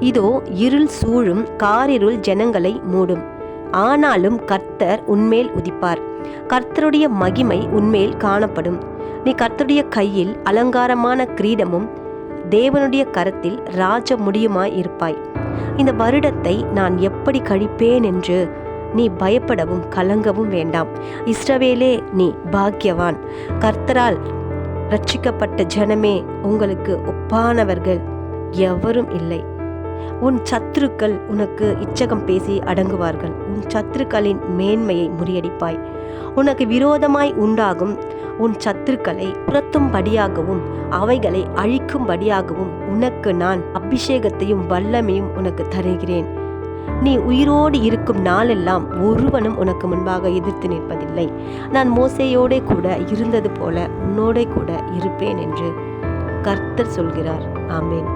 இதோ இருள் சூழும் காரிருள் ஜனங்களை மூடும். ஆனாலும் கர்த்தர் உன்மேல் உதிப்பார். கர்த்தருடைய மகிமை உன்மேல் காணப்படும். நீ கர்த்தருடைய கையில் அலங்காரமான கிரீடமும் தேவனுடைய கரத்தில் ராஜ முடியுமாய் இருப்பாய். இந்த வருடத்தை நான் எப்படி கழிப்பேன் என்று நீ பயப்படவும் கலங்கவும் வேண்டாம். இஸ்ரவேலே நீ பாக்கியவான். கர்த்தரால் ரட்சிக்கப்பட்ட ஜனமே உங்களுக்கு ஒப்பானவர்கள் எவரும் இல்லை. உன் சத்துருக்கள் உனக்கு இச்சகம் பேசி அடங்குவார்கள். உன் சத்துருக்களின் மேன்மையை முறியடிப்பாய். உனக்கு விரோதமாய் உண்டாகும் உன் சத்துருக்களை புரத்தும்படியாகவும் அவைகளை அழிக்கும்படியாகவும் உனக்கு நான் அபிஷேகத்தையும் வல்லமையும் உனக்கு தருகிறேன். நீ உயிரோடு இருக்கும் நாளெல்லாம் ஒருவனும் உனக்கு முன்பாக எதிர்த்து நிற்பதில்லை. நான் மோசையோடே கூட இருந்தது போல உன்னோடே கூட இருப்பேன் என்று கர்த்தர் சொல்கிறார். ஆமேன்.